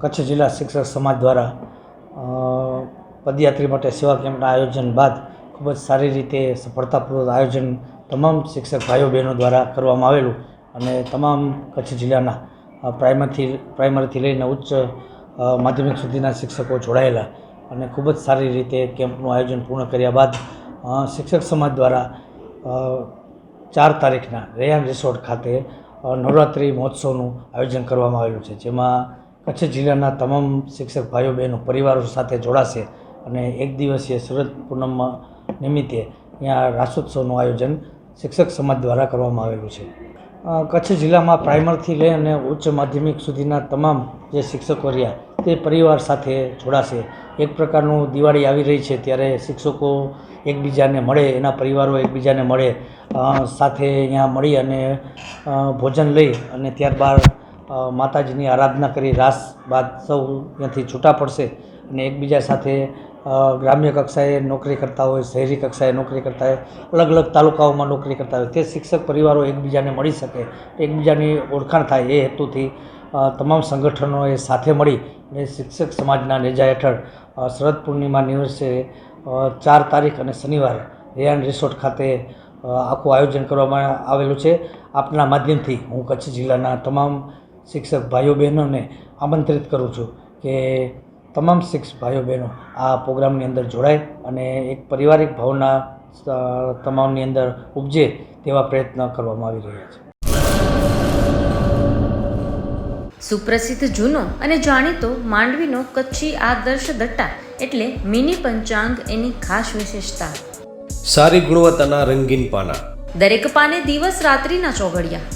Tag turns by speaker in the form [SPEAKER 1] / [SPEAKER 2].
[SPEAKER 1] કચ્છ જિલ્લા શિક્ષક સમાજ દ્વારા પદયાત્રી માટે સેવા કેમ્પના આયોજન બાદ ખૂબ જ સારી રીતે સફળતાપૂર્વક આયોજન તમામ શિક્ષક ભાઈઓ બહેનો દ્વારા કરવામાં આવેલું અને તમામ કચ્છ જિલ્લાના પ્રાઇમરથી, પ્રાઇમરીથી લઈને ઉચ્ચ માધ્યમિક સુધીના શિક્ષકો જોડાયેલા અને ખૂબ જ સારી રીતે કેમ્પનું આયોજન પૂર્ણ કર્યા બાદ શિક્ષક સમાજ દ્વારા ચાર તારીખના રેયાન રિસોર્ટ ખાતે નવરાત્રિ મહોત્સવનું આયોજન કરવામાં આવેલું છે. જેમાં કચ્છ જિલ્લાના તમામ શિક્ષક ભાઈઓ બહેનો પરિવારો સાથે જોડાશે અને એક દિવસીય શરદ પૂનમ નિમિત્તે અહીંયા રાસોત્સવનું આયોજન શિક્ષક સમાજ દ્વારા કરવામાં આવેલું છે. કચ્છ જિલ્લામાં પ્રાઇમરથી લઈ અને ઉચ્ચ માધ્યમિક સુધીના તમામ જે શિક્ષકો રહ્યા તે પરિવાર સાથે જોડાશે. એક પ્રકારનું દિવાળી આવી રહી છે ત્યારે શિક્ષકો એકબીજાને મળે, એના પરિવારો એકબીજાને મળે સાથે અહીંયા મળી અને ભોજન લઈ અને ત્યારબાદ માતાજીની આરાધના કરી રાસ બાદ સૌ ત્યાંથી છૂટા પડશે અને એકબીજા સાથે ગ્રામ્ય કક્ષાએ નોકરી કરતા હોય, શહેરી કક્ષાએ નોકરી કરતા હોય, અલગ અલગ તાલુકાઓમાં નોકરી કરતા હોય, તે શિક્ષક પરિવારો એકબીજાને મળી શકે, એકબીજાની ઓળખાણ થાય એ હેતુથી તમામ સંગઠનોએ સાથે મળી અને શિક્ષક સમાજના નેજા હેઠળ શરદ પૂર્ણિમા દિવસે ચાર તારીખ અને શનિવારે રેયાન રિસોર્ટ ખાતે આખું આયોજન કરવામાં આવેલું છે. આપના માધ્યમથી હું કચ્છ જિલ્લાના તમામ શિક્ષક ભાઈઓ બહેનોને આમંત્રિત કરું છું કે તમામ શિક્ષક ભાઈઓ બહેનો આ પ્રોગ્રામની અંદર જોડાય અને એક પારિવારિક ભાવના તમામની અંદર ઉપજે તેવા પ્રયત્ન કરવામાં આવી રહ્યા છે.
[SPEAKER 2] સુપ્રસિદ્ધ જૂનો અને જાણીતો માંડવીનો કચ્છી આદર્શ દટ્ટા એટલે મિની પંચાંગ એની ખાસ વિશેષતા.
[SPEAKER 3] સારી ગુણવત્તાના રંગીન પાના.
[SPEAKER 2] દરેક પાને દિવસ રાત્રિના ચોઘડિયા.